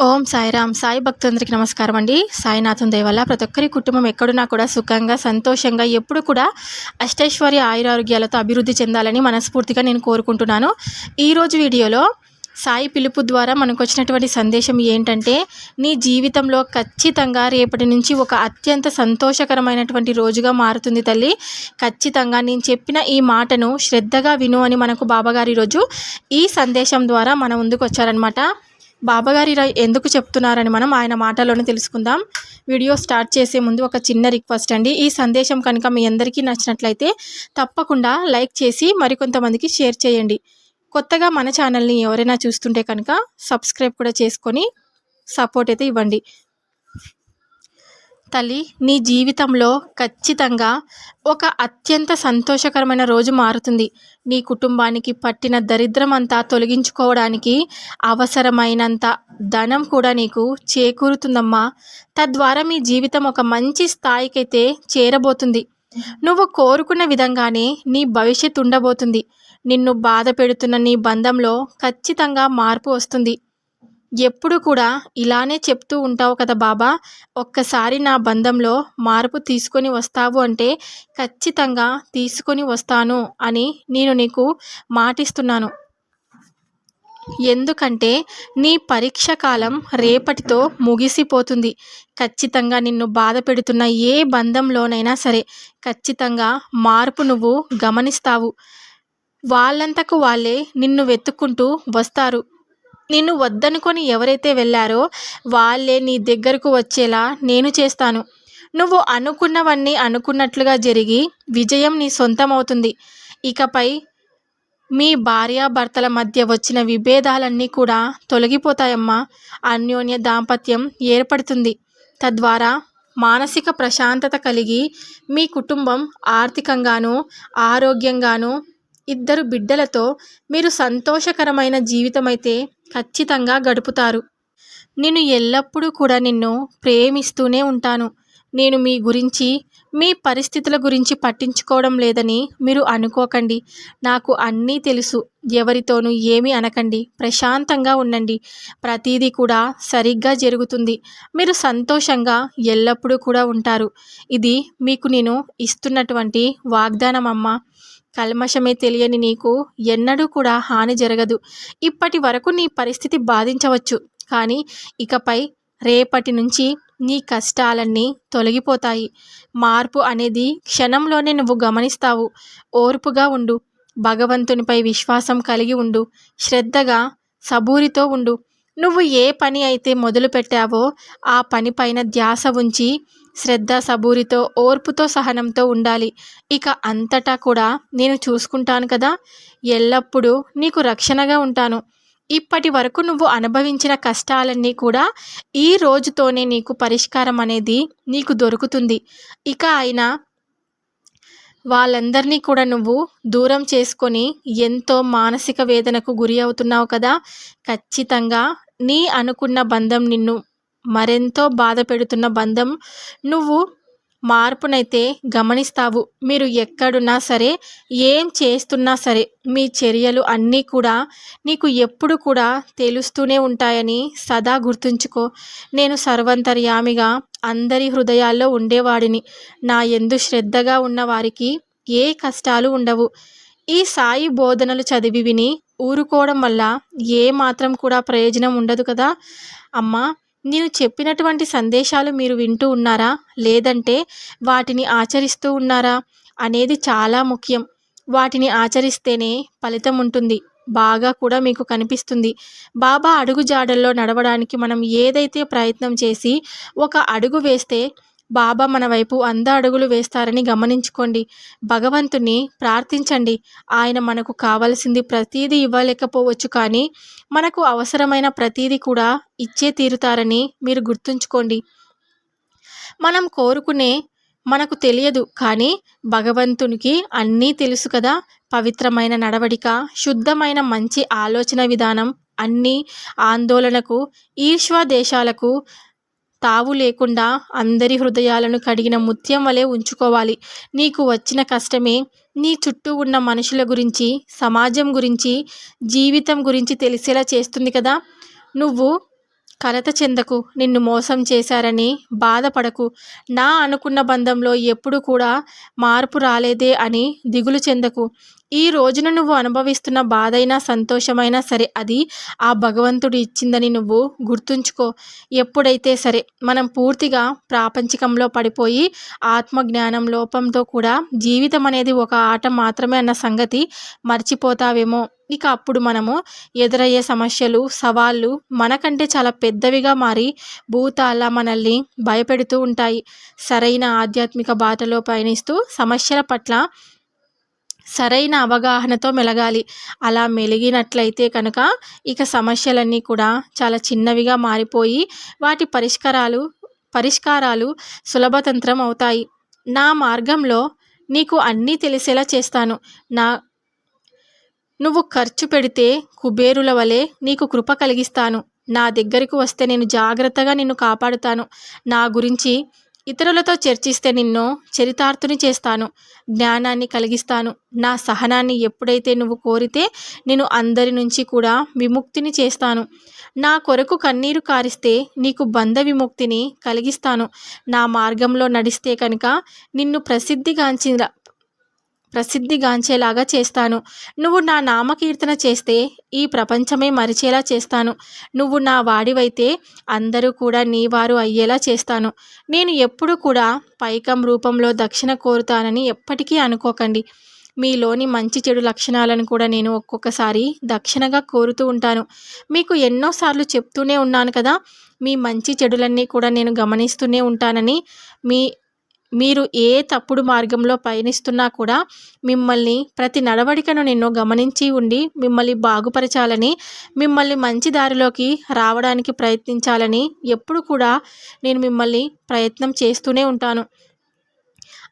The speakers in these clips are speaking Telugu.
ఓం సాయిరామ్. సాయి భక్తులందరికీ నమస్కారం అండి. సాయినాథం వల్ల ప్రతి ఒక్కరి కుటుంబం ఎక్కడున్నా కూడా సుఖంగా సంతోషంగా ఎప్పుడు కూడా అష్టైశ్వర్య ఆయురారోగ్యాలతో అభివృద్ధి చెందాలని మనస్ఫూర్తిగా నేను కోరుకుంటున్నాను. ఈరోజు వీడియోలో సాయి పిలుపు ద్వారా మనకు వచ్చినటువంటి సందేశం ఏంటంటే నీ జీవితంలో ఖచ్చితంగా రేపటి నుంచి ఒక అత్యంత సంతోషకరమైనటువంటి రోజుగా మారుతుంది తల్లి. ఖచ్చితంగా నేను చెప్పిన ఈ మాటను శ్రద్ధగా విను అని మనకు బాబాగారు ఈరోజు ఈ సందేశం ద్వారా మన ముందుకు వచ్చారనమాట బాబాగారు ఇలా ఎందుకు చెప్తున్నారని మనం ఆయన మాటలోనే తెలుసుకుందాం. వీడియో స్టార్ట్ చేసే ముందు ఒక చిన్న రిక్వెస్ట్ అండి. ఈ సందేశం కనుక మీ అందరికీ నచ్చినట్లయితే తప్పకుండా లైక్ చేసి మరికొంతమందికి షేర్ చేయండి. కొత్తగా మన ఛానల్ని ఎవరైనా చూస్తుంటే కనుక సబ్స్క్రైబ్ కూడా చేసుకొని సపోర్ట్ అయితే ఇవ్వండి. తల్లి నీ జీవితంలో ఖచ్చితంగా ఒక అత్యంత సంతోషకరమైన రోజు మారుతుంది. నీ కుటుంబానికి పట్టిన దరిద్రం అంతా తొలగించుకోవడానికి అవసరమైనంత ధనం కూడా నీకు చేకూరుతుందమ్మా. తద్వారా మీ జీవితం ఒక మంచి స్థాయికైతే చేరబోతుంది. నువ్వు కోరుకున్న విధంగానే నీ భవిష్యత్తు ఉండబోతుంది. నిన్ను బాధ పెడుతున్న నీ బంధంలో ఖచ్చితంగా మార్పు వస్తుంది. ఎప్పుడు కూడా ఇలానే చెప్తూ ఉంటావు కదా బాబా. ఒక్కసారి నా బంధంలో మార్పు తీసుకొని వస్తావు అంటే ఖచ్చితంగా తీసుకొని వస్తాను అని నేను నీకు మాటిస్తున్నాను. ఎందుకంటే నీ పరీక్ష కాలం రేపటితో ముగిసిపోతుంది. ఖచ్చితంగా నిన్ను బాధ పెడుతున్న ఏ బంధంలోనైనా సరే ఖచ్చితంగా మార్పు నువ్వు గమనిస్తావు. వాళ్ళంతకు వాళ్ళే నిన్ను వెతుక్కుంటూ వస్తారు. నిన్ను వద్దనుకొని ఎవరైతే వెళ్ళారో వాళ్ళే నీ దగ్గరకు వచ్చేలా నేను చేస్తాను. నువ్వు అనుకున్నవన్నీ అనుకున్నట్లుగా జరిగి విజయం నీ సొంతమవుతుంది. ఇకపై మీ భార్యాభర్తల మధ్య వచ్చిన విభేదాలన్నీ కూడా తొలగిపోతాయమ్మా. అన్యోన్య దాంపత్యం ఏర్పడుతుంది. తద్వారా మానసిక ప్రశాంతత కలిగి మీ కుటుంబం ఆర్థికంగాను ఆరోగ్యంగాను ఇద్దరు బిడ్డలతో మీరు సంతోషకరమైన జీవితమైతే ఖచ్చితంగా గడుపుతారు. నేను ఎల్లప్పుడూ కూడా నిన్ను ప్రేమిస్తూనే ఉంటాను. నేను మీ గురించి మీ పరిస్థితుల గురించి పట్టించుకోవడం లేదని మీరు అనుకోకండి. నాకు అన్నీ తెలుసు. ఎవరితోనూ ఏమీ అనకండి. ప్రశాంతంగా ఉండండి. ప్రతీదీ కూడా సరిగ్గా జరుగుతుంది. మీరు సంతోషంగా ఎల్లప్పుడూ కూడా ఉంటారు. ఇది మీకు నేను ఇస్తున్నటువంటి వాగ్దానం అమ్మ కల్మషమే తెలియని నీకు ఎన్నడూ కూడా హాని జరగదు. ఇప్పటి వరకు నీ పరిస్థితి బాధించవచ్చు. కానీ ఇకపై రేపటి నుంచి నీ కష్టాలన్నీ తొలగిపోతాయి. మార్పు అనేది క్షణంలోనే నువ్వు గమనిస్తావు. ఓర్పుగా ఉండు. భగవంతునిపై విశ్వాసం కలిగి ఉండు. శ్రద్ధగా సబూరితో ఉండు. నువ్వు ఏ పని అయితే మొదలు పెట్టావో ఆ పనిపైన ధ్యాస ఉంచి శ్రద్ధ సబూరితో ఓర్పుతో సహనంతో ఉండాలి. ఇక అంతటా కూడా నేను చూసుకుంటాను కదా? ఎల్లప్పుడూ నీకు రక్షణగా ఉంటాను. ఇప్పటి వరకు నువ్వు అనుభవించిన కష్టాలన్నీ కూడా ఈ రోజుతోనే నీకు పరిష్కారం అనేది నీకు దొరుకుతుంది. ఇక ఆయన వాళ్ళందరినీ కూడా నువ్వు దూరం చేసుకొని ఎంతో మానసిక వేదనకు గురి అవుతున్నావు కదా? ఖచ్చితంగా నీ అనుకున్న బంధం నిన్ను మరెంతో బాధ పెడుతున్న బంధం నువ్వు మార్పునైతే గమనిస్తావు. మీరు ఎక్కడున్నా సరే ఏం చేస్తున్నా సరే మీ చర్యలు అన్నీ కూడా నీకు ఎప్పుడు కూడా తెలుస్తూనే ఉంటాయని సదా గుర్తుంచుకో. నేను సర్వంతర్యామిగా అందరి హృదయాల్లో ఉండేవాడిని. నా ఎందు శ్రద్ధగా ఉన్న వారికి ఏ కష్టాలు ఉండవు. ఈ సాయి బోధనలు చదివి విని ఊరుకోవడం వల్ల ఏ మాత్రం కూడా ప్రయోజనం ఉండదు కదా? అమ్మా నేను చెప్పినటువంటి సందేశాలు మీరు వింటూ ఉన్నారా? లేదంటే వాటిని ఆచరిస్తూ ఉన్నారా? అనేది చాలా ముఖ్యం. వాటిని ఆచరిస్తేనే ఫలితం ఉంటుంది. బాగా కూడా మీకు కనిపిస్తుంది. బాబా అడుగు జాడల్లో నడవడానికి మనం ఏదైతే ప్రయత్నం చేసి ఒక అడుగు వేస్తే బాబా మన వైపు అంద అడుగులు వేస్తారని గమనించుకోండి. భగవంతుని ప్రార్థించండి. ఆయన మనకు కావలసింది ప్రతీదీ ఇవ్వలేకపోవచ్చు కానీ మనకు అవసరమైన ప్రతీది కూడా ఇచ్చే తీరుతారని మీరు గుర్తుంచుకోండి. మనం కోరుకునే మనకు తెలియదు కానీ భగవంతునికి అన్నీ తెలుసు కదా. పవిత్రమైన నడవడిక శుద్ధమైన మంచి ఆలోచన విధానం అన్నీ ఆందోళనకు ఈర్ష్వా దేశాలకు తావు లేకుండా అందరి హృదయాలను కడిగిన ముత్యం వలె ఉంచుకోవాలి. నీకు వచ్చిన కష్టమే నీ చుట్టూ ఉన్న మనుషుల గురించి సమాజం గురించి జీవితం గురించి తెలిసేలా చేస్తుంది కదా. నువ్వు కలత చెందకు నిన్ను మోసం చేశారని బాధపడకు. నా అనుకున్న బంధంలో ఎప్పుడు కూడా మార్పు రాలేదే అని దిగులు చెందకు. ఈ రోజున నువ్వు అనుభవిస్తున్న బాధైనా సంతోషమైనా సరే అది ఆ భగవంతుడు ఇచ్చిందని నువ్వు గుర్తుంచుకో. ఎప్పుడైతే సరే మనం పూర్తిగా ప్రాపంచికంలో పడిపోయి ఆత్మజ్ఞానం లోపంతో కూడా జీవితం అనేది ఒక ఆట మాత్రమే అన్న సంగతి మర్చిపోతావేమో. ఇక అప్పుడు మనము ఎదురయ్యే సమస్యలు సవాళ్ళు మనకంటే చాలా పెద్దవిగా మారి భూతాల మనల్ని భయపెడుతూ ఉంటాయి. సరైన ఆధ్యాత్మిక బాటలో పయనిస్తూ సమస్యల పట్ల సరైన అవగాహనతో మెలగాలి. అలా మెలిగినట్లయితే కనుక ఇక సమస్యలన్నీ కూడా చాలా చిన్నవిగా మారిపోయి వాటి పరిష్కారాలు పరిష్కారాలు సులభతంత్రం అవుతాయి. నా మార్గంలో నీకు అన్నీ తెలిసేలా చేస్తాను. నా నువ్వు ఖర్చు పెడితే కుబేరుల వలె నీకు కృప కలిగిస్తాను. నా దగ్గరకు వస్తే నేను జాగ్రత్తగా నిన్ను కాపాడుతాను. నా గురించి ఇతరులతో చర్చిస్తే నిన్ను చరితార్థుని చేస్తాను. జ్ఞానాన్ని కలిగిస్తాను. నా సహనాన్ని ఎప్పుడైతే నువ్వు కోరితే నేను అందరి నుంచి కూడా విముక్తిని చేస్తాను. నా కొరకు కన్నీరు కారిస్తే నీకు బంధ విముక్తిని కలిగిస్తాను. నా మార్గంలో నడిస్తే కనుక నిన్ను ప్రసిద్ధిగాంచిన ప్రసిద్ధిగాంచేలాగా చేస్తాను. నువ్వు నా నామకీర్తన చేస్తే ఈ ప్రపంచమే మరిచేలా చేస్తాను. నువ్వు నా వాడివైతే అందరూ కూడా నీ వారు అయ్యేలా చేస్తాను. నేను ఎప్పుడు కూడా పైకం రూపంలో దక్షిణ కోరుతానని ఎప్పటికీ అనుకోకండి. మీలోని మంచి చెడు లక్షణాలను కూడా నేను ఒక్కొక్కసారి దక్షిణగా కోరుతూ ఉంటాను. మీకు ఎన్నోసార్లు చెప్తూనే ఉన్నాను కదా మీ మంచి చెడులన్నీ కూడా నేను గమనిస్తూనే ఉంటానని మీ మీరు ఏ తప్పుడు మార్గంలో పయనిస్తున్నా కూడా మిమ్మల్ని ప్రతి నడవడికను నేను గమనించి ఉండి మిమ్మల్ని బాగుపరచాలని మిమ్మల్ని మంచి దారిలోకి రావడానికి ప్రయత్నించాలని ఎప్పుడు కూడా నేను మిమ్మల్ని ప్రయత్నం చేస్తూనే ఉంటాను.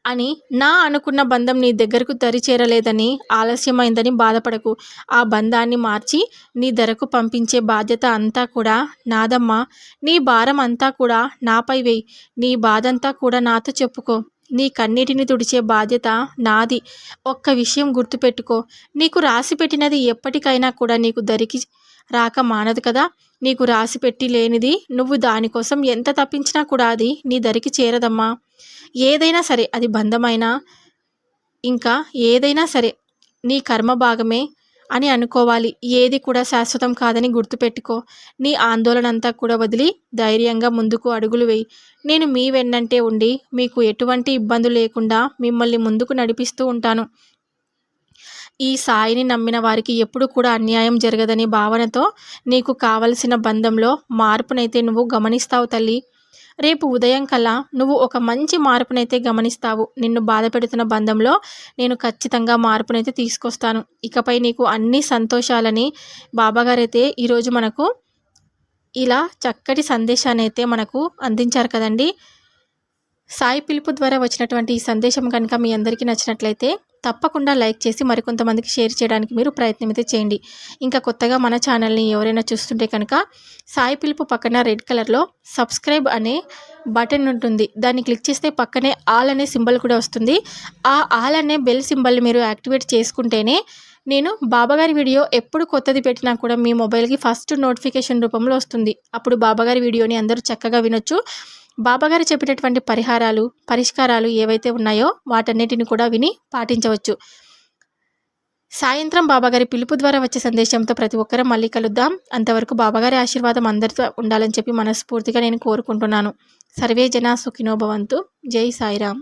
అని నా అనుకున్న బంధం నీ దగ్గరకు దరి చేరలేదని ఆలస్యమైందని బాధపడకు. ఆ బంధాన్ని మార్చి నీ ధరకు పంపించే బాధ్యత అంతా కూడా నాదమ్మా. నీ భారం అంతా కూడా నాపై వేయి. నీ బాధంతా కూడా నాతో చెప్పుకో. నీ కన్నీటిని తుడిచే బాధ్యత నాది. ఒక్క విషయం గుర్తుపెట్టుకో. నీకు రాసి పెట్టినది ఎప్పటికైనా కూడా నీకు దరికి రాక మానదు కదా. నీకు రాసి పెట్టి లేనిది నువ్వు దానికోసం ఎంత తప్పించినా కూడా అది నీ దరికి చేరదమ్మా. ఏదైనా సరే అది బంధమైనా? ఇంకా ఏదైనా సరే నీ కర్మ భాగమే అని అనుకోవాలి. ఏది కూడా శాశ్వతం కాదని గుర్తుపెట్టుకో. నీ ఆందోళన అంతా కూడా వదిలి ధైర్యంగా ముందుకు అడుగులు వేయి. నేను మీ వెన్నంటే ఉండి మీకు ఎటువంటి ఇబ్బంది లేకుండా మిమ్మల్ని ముందుకు నడిపిస్తూ ఉంటాను. ఈ సాయిని నమ్మిన వారికి ఎప్పుడు కూడా అన్యాయం జరగదని భావనతో నీకు కావలసిన బంధంలో మార్పునైతే నువ్వు గమనిస్తావు తల్లి. రేపు ఉదయం కల్లా నువ్వు ఒక మంచి మార్పునైతే గమనిస్తావు. నిన్ను బాధ పెడుతున్న బంధంలో నేను ఖచ్చితంగా మార్పునైతే తీసుకొస్తాను. ఇకపై నీకు అన్ని సంతోషాలని బాబాగారైతే ఈరోజు మనకు ఇలా చక్కటి సందేశాన్ని అయితే మనకు అందించారు కదండి. సాయి పిలుపు ద్వారా వచ్చినటువంటి ఈ సందేశం కనుక మీ అందరికీ నచ్చినట్లయితే తప్పకుండా లైక్ చేసి మరికొంతమందికి షేర్ చేయడానికి మీరు ప్రయత్నం అయితే చేయండి. ఇంకా కొత్తగా మన ఛానల్ని ఎవరైనా చూస్తుంటే కనుక సాయి పిలుపు పక్కన రెడ్ కలర్లో సబ్స్క్రైబ్ అనే బటన్ ఉంటుంది. దాన్ని క్లిక్ చేస్తే పక్కనే ఆల్ అనే సింబల్ కూడా వస్తుంది. ఆ ఆల్ అనే బెల్ సింబల్ని మీరు యాక్టివేట్ చేసుకుంటేనే నేను బాబాగారి వీడియో ఎప్పుడు కొత్తది పెట్టినా కూడా మీ మొబైల్కి ఫస్ట్ నోటిఫికేషన్ రూపంలో వస్తుంది. అప్పుడు బాబాగారి వీడియోని అందరూ చక్కగా వినొచ్చు. బాబాగారు చెప్పేటటువంటి పరిహారాలు పరిష్కారాలు ఏవైతే ఉన్నాయో వాటన్నిటిని కూడా విని పాటించవచ్చు. సాయంత్రం బాబాగారి పిలుపు ద్వారా వచ్చే సందేశంతో ప్రతి ఒక్కరం మళ్ళీ కలుద్దాం. అంతవరకు బాబాగారి ఆశీర్వాదం అందరితో ఉండాలని చెప్పి మనస్ఫూర్తిగా నేను కోరుకుంటున్నాను. సర్వే జన సుఖినోభవంతు జై సాయిరామ్.